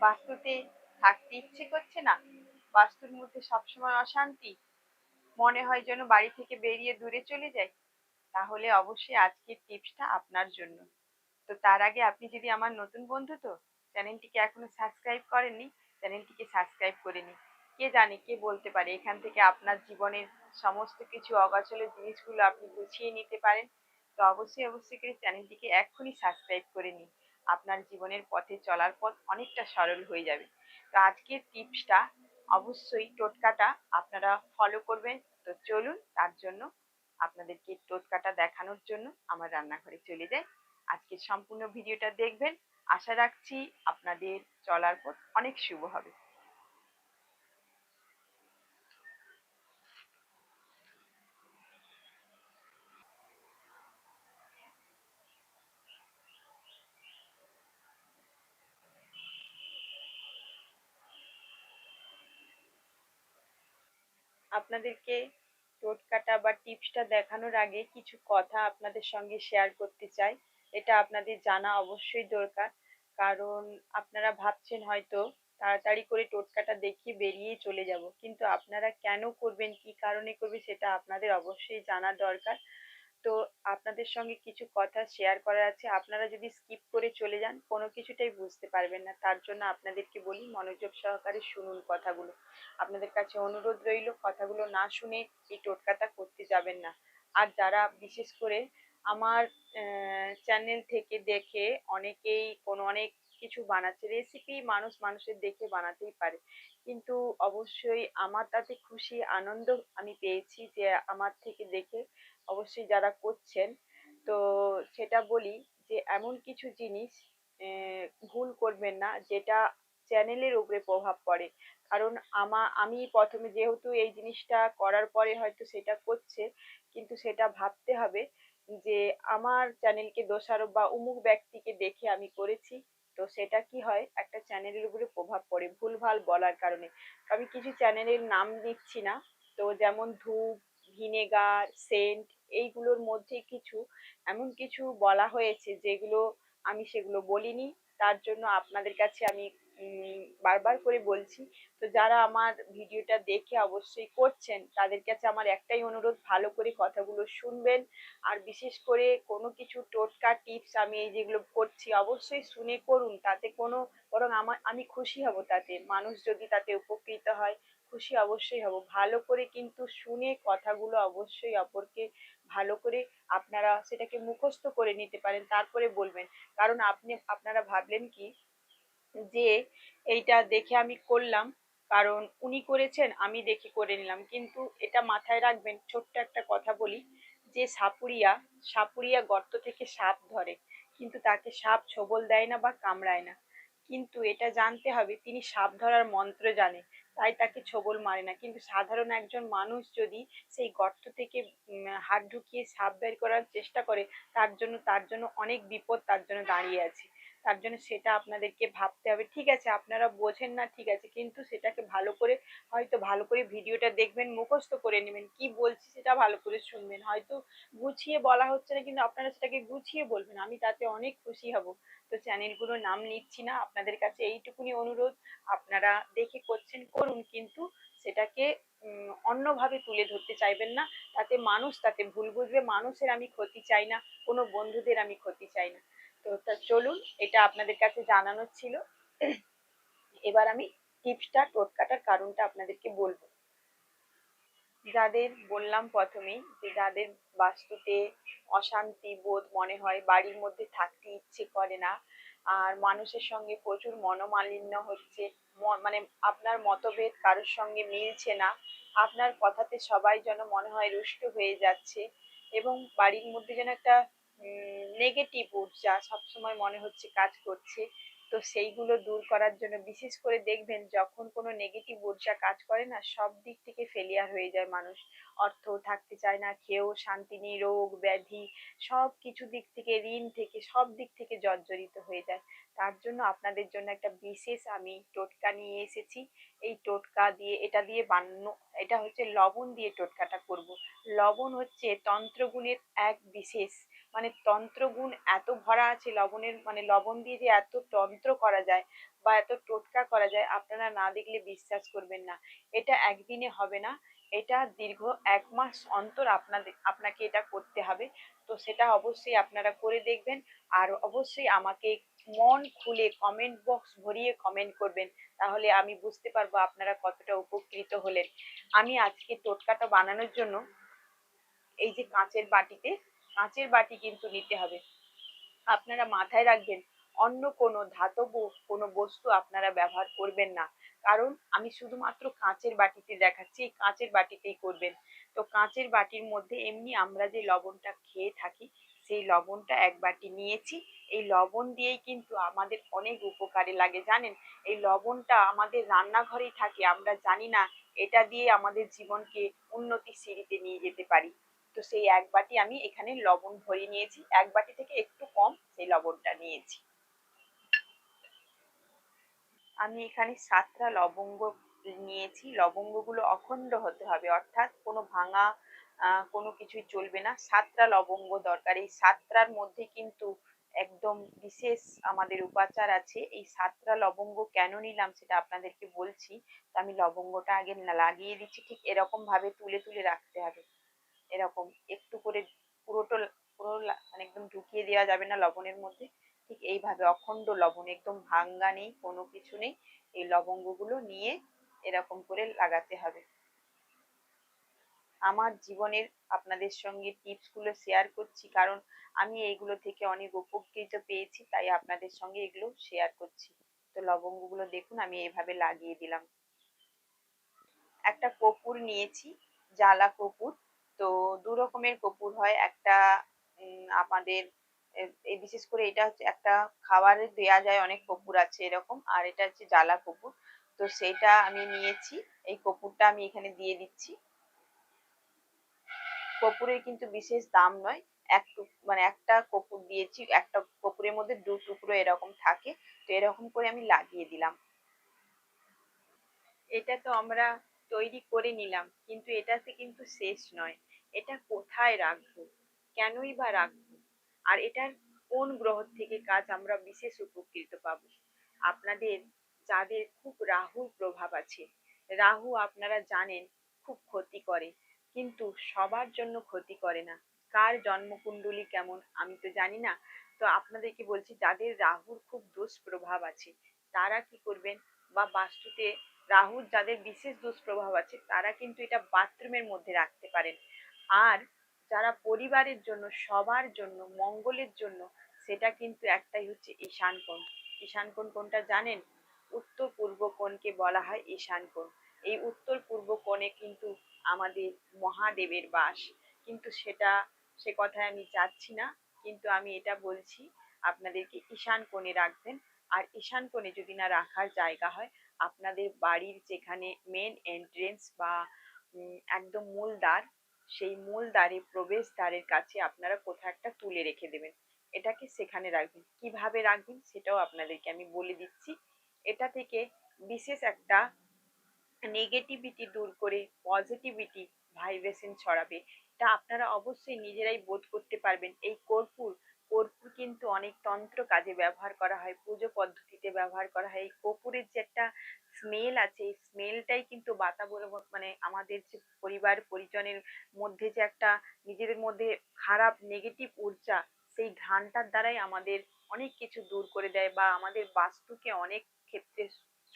বাস্তুতে থাকতে ইচ্ছে করছে না। বাস্তুর মধ্যে সবসময় অশান্তি। মনে হয় যেন বাড়ি থেকে বেরিয়ে দূরে চলে যাই। তাহলে অবশ্যই আজকের টিপসটা আপনার জন্য। তো তার আগে আপনি যদি আমার নতুন বন্ধু তো, চ্যানেলটিকে এখনও সাবস্ক্রাইব করেননি, চ্যানেলটিকে সাবস্ক্রাইব করে নিন। কে জানে, কে বলতে পারে, এখান থেকে আপনার জীবনের সমস্ত কিছু অগোচলের জিনিসগুলো আপনি গুছিয়ে নিতে পারেন। তো অবশ্যই অবশ্যই করে চ্যানেলটিকে এখনই সাবস্ক্রাইব করে নিন। আপনার জীবনের পথে চলার পথ অনেকটা সরল হয়ে যাবে। তো আজকের টিপসটা অবশ্যই টোটকাটা আপনারা ফলো করবেন। তো চলুন, তার জন্য আপনাদেরকে টোটকাটা দেখানোর জন্য আমার রান্নাঘরে চলে যাই। আজকে সম্পূর্ণ ভিডিওটা দেখবেন। আশা রাখছি আপনাদের চলার পথ অনেক শুভ হবে। আপনাদেরকে টোটকাটা বা টিপসটা দেখানোর আগে কিছু কথা আপনাদের সঙ্গে শেয়ার করতে চাই। এটা আপনাদের জানা অবশ্যই দরকার। কারণ আপনারা ভাবছেন হয়তো তাড়াতাড়ি করে টোটকাটা দেখিয়ে বেরিয়ে চলে যাব। কিন্তু আপনারা কেন করবেন, কি কারণে করবেন, সেটা আপনাদের অবশ্যই জানা দরকার। তো আপনাদের সঙ্গে কিছু কথা শেয়ার করার আছে। আপনারা যদি স্কিপ করে চলে যান, কোনো কিছুটাই বুঝতে পারবেন না। তার জন্য আপনাদেরকে বলি, মনোযোগ সহকারে শুনুন কথাগুলো। আপনাদের কাছে অনুরোধ রইল, কথাগুলো না শুনে এই টোটকাটা করতে যাবেন না। আর যারা বিশেষ করে আমার চ্যানেল থেকে দেখে অনেকেই কোনো অনেক কিছু বানাচ্ছে রেসিপি মানুষ মানুষের দেখে বানাতেই পারে। কিন্তু অবশ্যই আমার তাতে খুশি, আনন্দ আমি পেয়েছি যে আমার থেকে দেখে অবশ্যই যারা করছেন, তো সেটা বলি যে এমন কিছু জিনিস ভুল করবেন না যেটা চ্যানেলের উপরে প্রভাব পড়ে। কারণ আমা, আমি প্রথমে যেহেতু এই জিনিসটা করার পরে হয়তো সেটা করছে, কিন্তু সেটা ভাবতে হবে যে আমার চ্যানেলকে দোষারোপ বা উমুক ব্যক্তিকে দেখে আমি করেছি, তো সেটা কি হয়? একটা চ্যানেলের উপরে প্রভাব পড়ে ভুলভাল বলার কারণে। আমি কিছু চ্যানেলের নাম দিচ্ছি না, তো যেমন ধূপ, ভিনেগার, সেন্ট এইগুলোর মধ্যে কিছু, এমন কিছু বলা হয়েছে যেগুলো আমি সেগুলো বলিনি। তার জন্য আপনাদের কাছে আমি বারবার করে বলছি। তো যারা আমার ভিডিওটা দেখে অবশ্যই করছেন, তাদের কাছে আমার একটাই অনুরোধ, ভালো করে কথাগুলো শুনবেন। আর বিশেষ করে কোনো কিছু টোটকা টিপস আমি এই যেগুলো করছি, অবশ্যই শুনে করুন। তাতে কোনো, বরং আমার আমি খুশি হব তাতে। মানুষ যদি তাতে উপকৃত হয় খুশি অবশ্যই হব। ভালো করে কিন্তু শুনে কথাগুলো অবশ্যই অপরকে ভালো করে আপনারা সেটাকে মুখস্থ করে নিতে পারেন, তারপরে বলবেন। কারণ আপনি, আপনারা ভাবলেন কি যে এইটা দেখে আমি করলাম, কারণ উনি করেছেন, আমি দেখে করে নিলাম। কিন্তু এটা মাথায় রাখবেন, ছোট্ট একটা কথা বলি যে সাপুরিয়া সাপুরিয়া গর্ত থেকে সাপ ধরে। কিন্তু তাকে সাপ ছবল দেয় না বা কামড়ায় না। কিন্তু এটা জানতে হবে, তিনি সাপ ধরার মন্ত্র জানে। তাই তাকে ছোবল মারে না। কিন্তু সাধারণ একজন মানুষ যদি সেই গর্ত থেকে হাত ঢুকিয়ে সাপ বের করার চেষ্টা করে, তার জন্য তার জন্য অনেক বিপদ তার জন্য দাঁড়িয়ে আছে। তার জন্য সেটা আপনাদেরকে ভাবতে হবে। ঠিক আছে, আপনারা বোঝেন না, ঠিক আছে, কিন্তু সেটাকে ভালো করে, হয়তো ভালো করে ভিডিওটা দেখবেন, মুখস্থ করে নেবেন। কি বলছি সেটা ভালো করে শুনবেন। হয়তো গুছিয়ে বলা হচ্ছে না, কিন্তু আপনারা সেটাকে গুছিয়ে বলবেন। আমি তাতে অনেক খুশি হব। তো চ্যানেলগুলোর নাম নিচ্ছি না, আপনাদের কাছে এইটুকুনি অনুরোধ। আপনারা দেখে করছেন, করুন, কিন্তু সেটাকে অন্যভাবে তুলে ধরতে চাইবেন না। তাতে মানুষ তাতে ভুল বুঝবে। মানুষের আমি ক্ষতি চাই না, কোনো বন্ধুদের আমি ক্ষতি চাই না। তো তা চলুন, এটা আপনাদের কাছে জানানোর ছিল। এবার আমি টিপসটা টোটকাটার কারণটা আপনাদেরকে বলব। যাদের, বললাম প্রথমেই যে যাদের বাস্তুতে অশান্তি বোধ মনে হয়, বাড়ির মধ্যে থাকতে ইচ্ছে করে না, আর মানুষের সঙ্গে প্রচুর মনোমালিন্য হচ্ছে মানে আপনার মতভেদ কারোর সঙ্গে মিলছে না, আপনার কথাতে সবাই যেন মনে হয় রুষ্ট হয়ে যাচ্ছে, এবং বাড়ির মধ্যে যেন একটা নেগেটিভ ঊর্জা সবসময় মনে হচ্ছে কাজ করছে। তো সেইগুলো দূর করার জন্য বিশেষ করে দেখবেন যখন কোনো নেগেটিভ ঊর্জা কাজ করে না, সব দিক থেকে ফেলিয়ার হয়ে যায় মানুষ। অর্থ থাকতে চায় না, খেয়েও শান্তি নেই, রোগ, ব্যাধি সব কিছু দিক থেকে, ঋণ থেকে, সব দিক থেকে জর্জরিত হয়ে যায়। তার জন্য আপনাদের জন্য একটা বিশেষ আমি টোটকা নিয়ে এসেছি। এই টোটকা দিয়ে, এটা দিয়ে বানানো, এটা হচ্ছে লবণ দিয়ে টোটকাটা করব। লবণ হচ্ছে তন্ত্রগুণের এক বিশেষ মানে তন্ত্রগুণ এত ভরা আছে, লবণের মানে লবণ দিয়ে যে এত তন্ত্র করা যায় বা এত টোটকা করা যায়, আপনারা না দেখলে বিশ্বাস করবেন না। এটা একদিনে হবে না, এটা দীর্ঘ এক মাস অন্তর আপনাদের, আপনাকে এটা করতে হবে। তো সেটা অবশ্যই আপনারা করে দেখবেন আর অবশ্যই আমাকে মন খুলে কমেন্ট বক্স ভরিয়ে কমেন্ট করবেন, তাহলে আমি বুঝতে পারব আপনারা কতটা উপকৃত হলেন। আমি আজকে টোটকাটা বানানোর জন্য এই যে কাঁচের বাটিতে কাঁচের বাটি কিন্তু নিতে হবে। আপনারা মাথায় রাখবেন, অন্য কোনো ধাতব কোনো বস্তু আপনারা ব্যবহার করবেন না। কারণ আমি শুধুমাত্র কাঁচের বাটিতে দেখাচ্ছি কাঁচের বাটিতেই করবেন। তো কাঁচের বাটির মধ্যে এমনি আমরা যে লবণটা খেয়ে থাকি, সেই লবণটা এক বাটি নিয়েছি। এই লবণ দিয়েই কিন্তু আমাদের অনেক উপকারে লাগে, জানেন? এই লবণটা আমাদের রান্নাঘরেই থাকে, আমরা জানি না, এটা দিয়ে আমাদের জীবনকে উন্নতির সিঁড়িতে নিয়ে যেতে পারি। তো সেই এক বাটি আমি এখানে লবণ ভরিয়ে নিয়েছি। এক বাটি থেকে একটু কম সেই লবণটা নিয়েছি। আমি এখানে সাতটা লবঙ্গ নিয়েছি। লবঙ্গগুলো অখণ্ড হতে হবে, অর্থাৎ কোনো ভাঙা কোনো কিছুই চলবে না। সাতটা লবঙ্গ দরকার। এই সাতটার মধ্যে কিন্তু একদম বিশেষ আমাদের উপাচার আছে। এই সাতটা লবঙ্গ কেন নিলাম সেটা আপনাদেরকে বলছি। তো আমি লবঙ্গটা আগে লাগিয়ে দিচ্ছি। ঠিক এরকম ভাবে তুলে তুলে রাখতে হবে। এরকম একটু করে পুরোটো পুরো মানে একদম ঢুকিয়ে দেওয়া যাবে না লবণের মধ্যে। ঠিক এইভাবে অখণ্ড লবণ, একদম ভাঙ্গা নেই, কোনো কিছু নেই। এই লবঙ্গগুলো নিয়ে এরকম করে লাগাতে হবে। আমার জীবনের আপনাদের সঙ্গে টিপসগুলো শেয়ার করছি, কারণ আমি এইগুলো থেকে অনেক উপকৃত পেয়েছি, তাই আপনাদের সঙ্গে এগুলো শেয়ার করছি। তো লবঙ্গগুলো দেখুন, আমি এইভাবে লাগিয়ে দিলাম। একটা কপুর নিয়েছি, জ্বালা কপুর। তো দু রকমের কপুর হয়। একটা আমাদের এই বিশেষ করে এটা হচ্ছে একটা খাবারে দেয়া যায় অনেক কপুর আছে এরকম, আর এটা হচ্ছে জ্বালা কপুর। তো সেটা আমি নিয়েছি, এই কপুরটা আমি এখানে দিয়ে দিচ্ছি। কপুরের কিন্তু বিশেষ দাম নয়, এক মানে একটা কপুর দিয়েছি, একটা কপুরের মধ্যে দু টুকরো এরকম থাকে, তো এরকম করে আমি লাগিয়ে দিলাম। এটা তো আমরা তৈরি করে নিলাম, কিন্তু এটাতে কিন্তু শেষ নয়। এটা কোথায় রাখব? কেনই বা রাখব? আর এটার কোন গ্রহ থেকে কাজ আমরা বিশেষ উপকৃত পাব? আপনাদের, যাদের খুব রাহুর প্রভাব আছে, রাহু আপনারা জানেন খুব ক্ষতি করে, কিন্তু সবার জন্য ক্ষতি করে না। কার জন্মকুণ্ডলী কেমন আমি তো জানি না। তো আপনাদেরকে বলছি, যাদের রাহুর খুব দুষ্প্রভাব আছে, তারা কি করবেন? বা বাস্তুতে রাহুর যাদের বিশেষ দুষ্প্রভাব আছে, তারা কিন্তু এটা বাথরুমের মধ্যে রাখতে পারেন। আর যারা পরিবারের জন্য, সবার জন্য, মঙ্গলের জন্য, সেটা কিন্তু একটাই হচ্ছে ঈশান কোণ। ঈশান কোণ কোনটা জানেন? উত্তর পূর্ব কোণকে বলা হয় ঈশান কোণ। এই উত্তর পূর্ব কোণে কিন্তু আমাদের মহাদেবের বাস। কিন্তু সেটা, সে কথায় আমি যাচ্ছি না, কিন্তু আমি এটা বলছি, আপনাদেরকে ঈশান কোণে রাখবেন। আর ঈশান কোণে যদি না রাখার জায়গা হয় আপনাদের বাড়ির যেখানে মেন এন্ট্রেন্স বা একদম মূল দ্বার, সেই মূল দ্বারে প্রবেশ দ্বারের কাছে আপনারা কোথাও একটা তুলে রেখে দেবেন। এটাকে সেখানে রাখবেন। কীভাবে রাখবেন সেটাও আপনাদেরকে আমি বলে দিচ্ছি। এটা থেকে বিশেষ একটা নেগেটিভিটি দূর করে পজিটিভিটি ভাইব্রেশন ছড়াবে। এটা আপনারা অবশ্যই নিজেরাই বোধ করতে পারবেন। এই কর্পূর কর্পূর কিন্তু অনেক তন্ত্র কাজে ব্যবহার করা হয়, পুজো পদ্ধতিতে ব্যবহার করা হয়। এই কর্পূরের যে একটা স্মেল আছে, এই স্মেলটাই কিন্তু বাতাবরণ মানে আমাদের যে পরিবার, পরিজনের মধ্যে যে একটা নিজেদের মধ্যে খারাপ নেগেটিভ ঊর্জা, সেই ঘ্রাণটার দ্বারাই আমাদের অনেক কিছু দূর করে দেয় বা আমাদের বাস্তুকে অনেক ক্ষেত্রে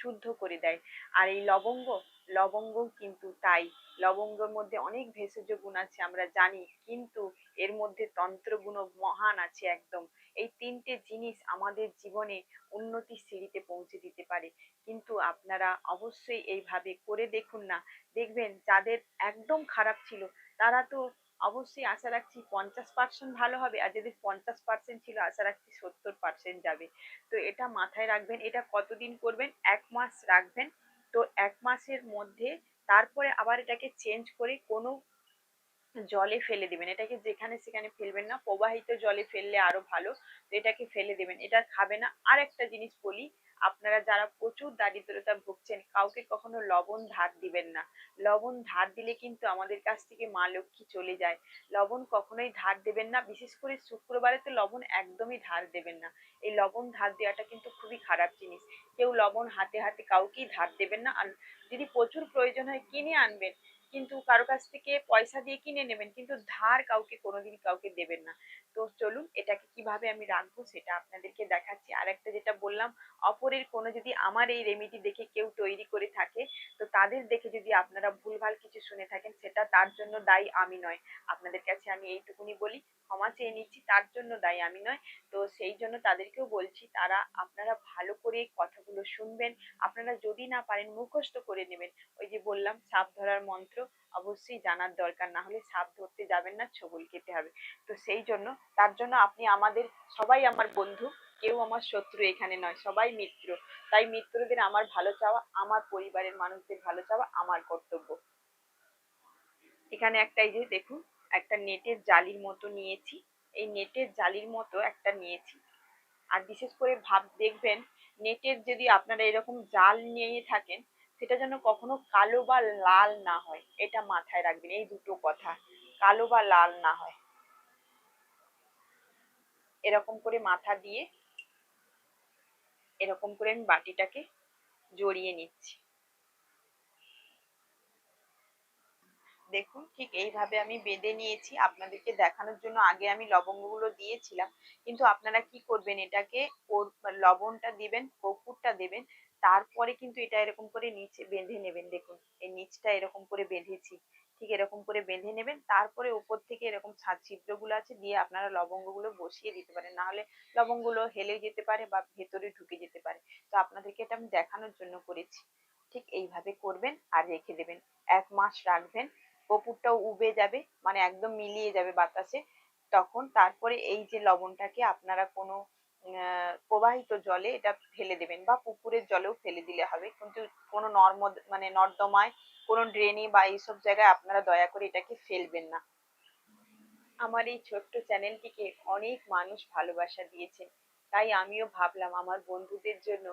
শুদ্ধ করে দেয়। আর এই লবঙ্গ লবঙ্গ কিন্তু তাই। লবঙ্গর মধ্যে অনেক ভেষজ গুণ আছে, আমরা জানি, কিন্তু এর মধ্যে তন্ত্রগুণ মহান আছে একদম। এই তিনটে জিনিস আমাদের জীবনে উন্নতির সিঁড়িতে পৌঁছে দিতে পারে। কিন্তু আপনারা অবশ্যই এইভাবে করে দেখুন না। দেখবেন যাদের একদম খারাপ ছিল, তারা তো অবশ্যই আশা রাখছি পঞ্চাশ পার্সেন্ট ভালো হবে আর যদি পঞ্চাশ পার্সেন্ট ছিল, আশা রাখছি সত্তর পার্সেন্ট যাবে। তো এটা মাথায় রাখবেন, এটা কতদিন করবেন? এক মাস রাখবেন। তো এক মাসের মধ্যে তারপরে আবার এটাকে চেঞ্জ করে কোনো জলে ফেলে দেবেন। এটাকে যেখানে সেখানে ফেলবেন না, প্রবাহিত জলে ফেললে আরও ভালো। তো এটাকে ফেলে দেবেন। এটা খাবে না। আর একটা জিনিস বলি আপনারা যারা প্রচুর দারিদ্রতা ভুগছেন, কাউকে কখনো লবণ ধার দিবেন না। লবণ ধার দিলে কিন্তু আমাদের কাছ থেকে মা লক্ষ্মী চলে যায়। লবণ কখনোই ধার দেবেন না, বিশেষ করে শুক্রবারে তো লবণ একদমই ধার দেবেন না। এই লবণ ধার দেওয়াটা কিন্তু খুবই খারাপ জিনিস। কেউ লবণ হাতে হাতে কাউকেই ধার দেবেন না। আর যদি প্রচুর প্রয়োজন হয় কিনে আনবেন। কিন্তু কারও কাছ থেকে পয়সা দিয়ে কিনে নেবেন, কিন্তু ধার কাউকে কোনোদিন কাউকে দেবেন না। তো চলুন এটাকে কীভাবে আমি রাখব সেটা আপনাদেরকে দেখাচ্ছি। আর একটা যেটা বললাম, অপরের কোনো যদি আমার এই রেমিডি দেখে কেউ তৈরি করে থাকে, তো তাদের দেখে যদি আপনারা ভুলভাল কিছু শুনে থাকেন, সেটা তার জন্য দায়ী আমি নয়। আপনাদের কাছে আমি এইটুকুনি বলি ক্ষমা চেয়ে নিচ্ছি, তার জন্য দায়ী আমি নয়। তো সেই জন্য তাদেরকেও বলছি, তারা আপনারা ভালো করে কথাগুলো শুনবেন। আপনারা যদি না পারেন মুখস্থ করে নেবেন। ওই যে বললাম, সাপ ধরার মন্ত্র অবশ্যই জানার দরকার, না হলে সাপ ধরতে যাবেন না, ছবল খেতে হবে। তো সেই জন্য, তার জন্য আপনি আমাদের, সবাই আমার বন্ধু, কেউ আমার শত্রু এখানে নয়, সবাই মিত্র। তাই মিত্রদের আমার ভালো চাওয়া, আমার পরিবারের মানুষদের ভালো চাওয়া, আমার কর্তব্য। এখানে একটা এই যে দেখুন একটা নেটের জালির মতো নিয়েছি। এই নেটের জালির মতো একটা নিয়েছি। আর বিশেষ করে ভাব, দেখবেন নেটের যদি আপনারা এরকম জাল নিয়ে থাকেন, সেটা যেন কখনো কালো বা লাল না হয়। এটা মাথায় রাখবেন, এই দুটো কথা। কালো বা লাল না হয়। এরকম করে মাথা দিয়ে, এরকম করে আমি বাটিটাকে জড়িয়ে নিচ্ছি। দেখুন, ঠিক এইভাবে আমি বেঁধে নিয়েছি। আপনাদেরকে দেখানোর জন্য আগে আমি লবঙ্গগুলো দিয়েছিলাম। কিন্তু আপনারা কি করবেন, এটাকে ওর লবণটা দিবেন, কর্পূরটা দেবেন, তারপরে কিন্তু এটা এরকম করে নিচে বেঁধে নেবেন। দেখুন, এই নিচটা এরকম করে বেঁধেছি। ঠিক এরকম করে বেঁধে নেবেন, তারপরে উপর থেকে এরকম ছাদ ছিদ্রগুলো আছে দিয়ে আপনারা লবঙ্গগুলো বসিয়ে দিতে পারেন। না হলে লবঙ্গগুলো হেলে যেতে পারে বা ভেতরে ঢুকে যেতে পারে। তো আপনাদেরকে এটা আমি দেখানোর জন্য করেছি। ঠিক এইভাবে করবেন আর রেখে দেবেন। এক মাস রাখবেন। কপুরটাও উবে যাবে মানে একদম মিলিয়ে যাবে বাতাসে। তখন তারপরে এই যে লবণটাকে আপনারা কোনো প্রবাহিত জলে এটা ফেলে দেবেন বা পুকুরের জলেও ফেলে দিলে হবে। কিন্তু কোনো নর্মদ মানে নর্দমায়, কোনো ড্রেনে বা এইসব জায়গায় আপনারা দয়া করে এটাকে ফেলবেন না। আমার এই ছোট্ট চ্যানেলটিকে অনেক মানুষ ভালোবাসা দিয়েছেন তাই আমিও ভাবলাম আমার বন্ধুদের জন্য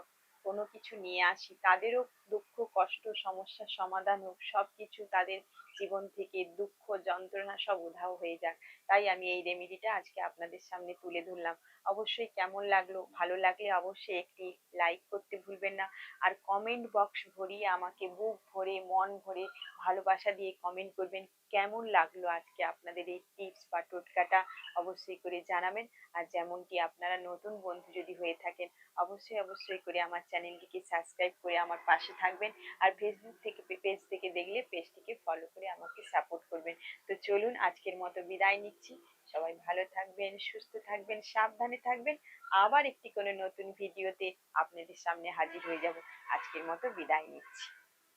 কোনো কিছু নিয়ে আসি। তাদেরও দুঃখ, কষ্ট সমস্যার সমাধান হোক সব কিছু তাদের জীবন থেকে দুঃখ, যন্ত্রণা সব উধাও হয়ে যাক। তাই আমি এই রেমেডিটা আজকে আপনাদের সামনে তুলে ধরলাম। অবশ্যই কেমন লাগল, ভালো লাগলে অবশ্যই একটি লাইক করতে ভুলবেন না। আর কমেন্ট বক্স ভরিয়ে আমাকে বুক ভরে, মন ভরে ভালোবাসা দিয়ে কমেন্ট করবেন। কেমন লাগল আজকে আপনাদের এই টিপস বা টোটকাটা অবশ্যই করে জানাবেন। আর যেমনটি আপনারা নতুন বন্ধু যদি হয়ে থাকেন, অবশ্যই অবশ্যই করে আমার চ্যানেলটিকে সাবস্ক্রাইব করে আমার পাশে থাকবেন। আর ফেসবুক থেকে পেজ থেকে দেখলে পেজটিকে ফলো করে আমাকে সাপোর্ট করবেন। তো চলুন আজকের মতো বিদায় নিচ্ছি। সবাই ভালো থাকবেন, সুস্থ থাকবেন, সাবধানে থাকবেন। আবার একটি কোনো নতুন ভিডিওতে আপনাদের সামনে হাজির হয়ে যাব। আজকের মতো বিদায় নিচ্ছি।